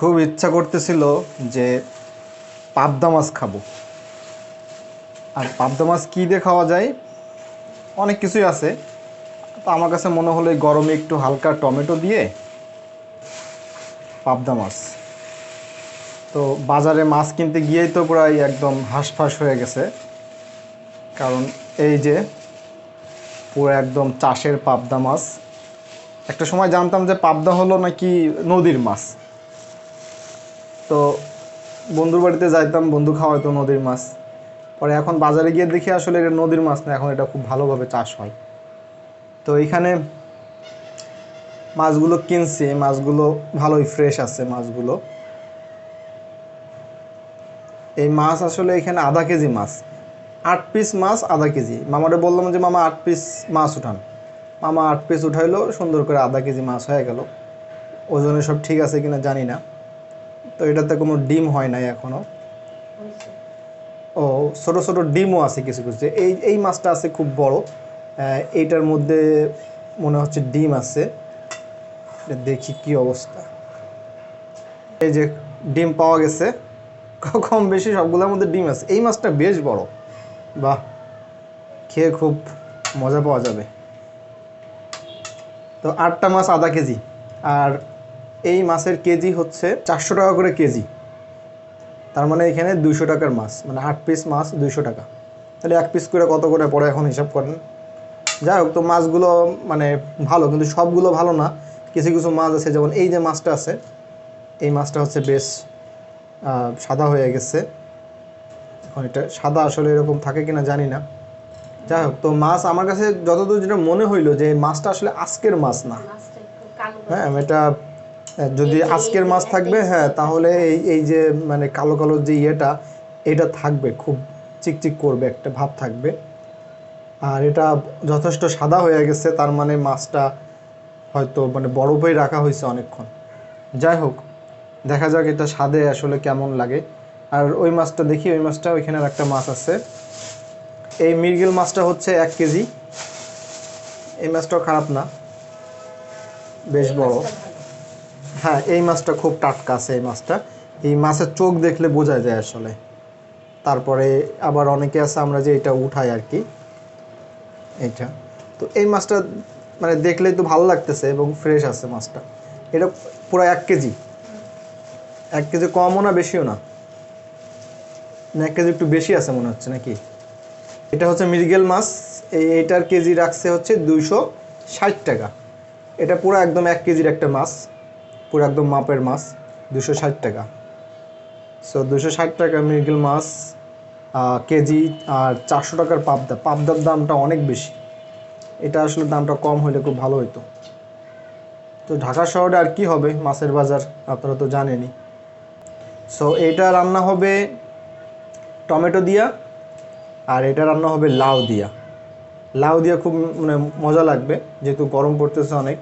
খুব ইচ্ছা করতেছিল যে পাবদা মাছ খাব। আর পাবদা মাছ কী দিয়ে খাওয়া যায়? অনেক কিছুই আছে। তো আমার কাছে মনে হলো গরমে একটু হালকা টমেটো দিয়ে পাবদা মাছ। তো বাজারে মাছ কিনতে গিয়েই তো প্রায় একদম হাঁসফাঁস হয়ে গেছে। কারণ এই যে পুরো একদম চাষের পাবদা মাছ। একটা সময় জানতাম যে পাবদা হলো নাকি নদীর মাছ। তো বন্ধুর বাড়িতে যাইতাম, বন্ধু খাওয়াইতো নদীর মাছ। পরে এখন বাজারে গিয়ে দেখি আসলে এটা নদীর মাছ না, এখন এটা খুব ভালোভাবে চাষ হয়। তো এখানে মাছগুলো কিনছি, মাছগুলো ভালোই ফ্রেশ আছে মাছগুলো। এই মাছ আসলে এখানে আধা কেজি মাছ, আট পিস মাছ আধা কেজি। মামারে বললাম যে, মামা, আট পিস মাছ উঠান। মামা আট পিস উঠাইলো, সুন্দর করে আধা কেজি মাছ হয়ে গেল। ওজনে সব ঠিক আছে কিনা জানি না। তো এটাতে কোনো ডিম হয় নাই এখনও। ও, ছোট ছোট ডিমও আছে কিছু কিছু। এই এই মাছটা আছে খুব বড়। এইটার মধ্যে মনে হচ্ছে ডিম আছে। দেখি কি অবস্থা। এই যে ডিম পাওয়া গেছে। কম বেশি সবগুলোর মধ্যে ডিম আছে। এই মাছটা বেশ বড়। বাহ, খেয়ে খুব মজা পাওয়া যাবে। তো আটটা মাছ আধা কেজি। আর এই মাছের কেজি হচ্ছে চারশো টাকা করে কেজি। তার মানে এখানে দুইশো টাকার মাছ মানে আট পিস মাছ দুইশো টাকা। তাহলে এক পিস করে কত করে পড়ে এখন হিসাব করেন? যাই হোক তো মাছগুলো মানে ভালো কিন্তু সবগুলো ভালো না। কিছু কিছু মাছ আছে যেমন এই যে মাছটা আছে এই মাছটা হচ্ছে বেশ সাদা হয়ে গেছে। এখন এটা সাদা আসলে এরকম থাকে কিনা জানি না। যাই হোক তো মাছ আমার কাছে যতদূর যেটা মনে হইল যে মাছটা আসলে আজকের মাছ না। হ্যাঁ এটা যদি আজকের মাছ থাকবে হ্যাঁ তাহলে এই এই যে মানে কালো কালো যে ইয়েটা এটা থাকবে খুব চিকচিক করবে একটা ভাব থাকবে। আর এটা যথেষ্ট সাদা হয়ে গেছে তার মানে মাছটা হয়তো মানে বরফেই রাখা হয়েছে অনেকক্ষণ। যাই হোক দেখা যাক এটা স্বাদে আসলে কেমন লাগে। আর ওই মাছটা দেখি ওই মাছটা ওইখানে একটা মাছ আছে। এই মিরগেল মাছটা হচ্ছে এক কেজি। এই মাছটাও খারাপ না বেশ বড়। হ্যাঁ এই মাছটা খুব টাটকা আছে, এই মাছটা। এই মাছের চোখ দেখলে বোঝা যায় আসলে। তারপরে আবার অনেকে আছে, আমরা যে এটা উঠাই আর কি। এইটা। তো এই মাছটা মানে দেখলেই তো ভালো লাগতেছে এবং ফ্রেশ আছে মাছটা। এটা পুরো এক কেজি। এক কেজি কমও না, বেশিও না। এক কেজি একটু বেশি আছে মনে হচ্ছে নাকি? এটা হচ্ছে মৃগেল মাছ। এই এইটার কেজি রাখছে হচ্ছে দুইশো ষাট টাকা। এটা পুরো একদম এক কেজির একটা মাছ। পুরো একদম মাপের মাছ, দুশো ষাট টাকা। সো দুশো ষাট টাকা মৃগেল মাছ কেজি, আর চারশো টাকার পাবদা। পাবদার দামটা অনেক বেশি। এটা আসলে দামটা কম হলে খুব ভালো হতো তো ঢাকা শহরে আর কি হবে মাছের বাজার, আপনারা তো জানেনই। সো এটা রান্না হবে টমেটো দিয়া, আর এটা রান্না হবে লাউ দিয়া। লাউ দিয়া খুব মানে মজা লাগবে, যেহেতু গরম পড়তেছে অনেক।